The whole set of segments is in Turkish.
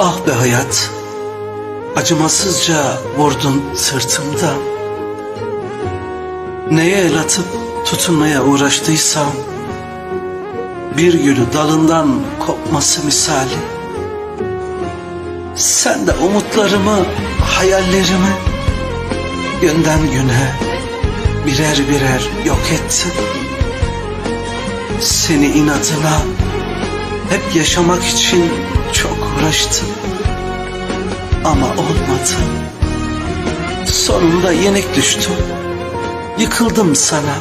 Ah be hayat, acımasızca vurdun sırtımdan. Neye el atıp tutunmaya uğraştıysam, bir gülü dalından kopması misali. Sen de umutlarımı, hayallerimi günden güne birer birer yok ettin. Seni inatına hep yaşamak için çok uğraştım. Ama olmadı. Sonunda yenik düştüm. Yıkıldım sana.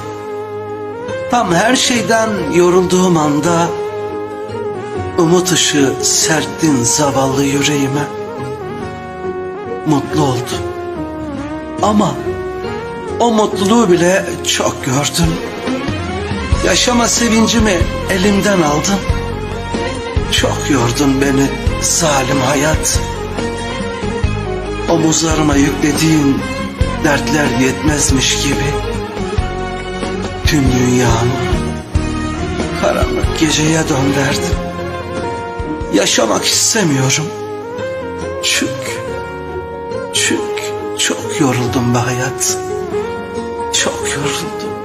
Tam her şeyden yorulduğum anda umut ışığı serttin zavallı yüreğime. Mutlu oldum. Ama o mutluluğu bile çok gördüm. Yaşama sevincimi elimden aldın. Çok yordun beni zalim hayat. Omuzlarıma yüklediğin dertler yetmezmiş gibi. Tüm dünyamı karanlık geceye dönderdin. Yaşamak istemiyorum. Çünkü, çünkü çok yoruldum be hayat. Çok yoruldum.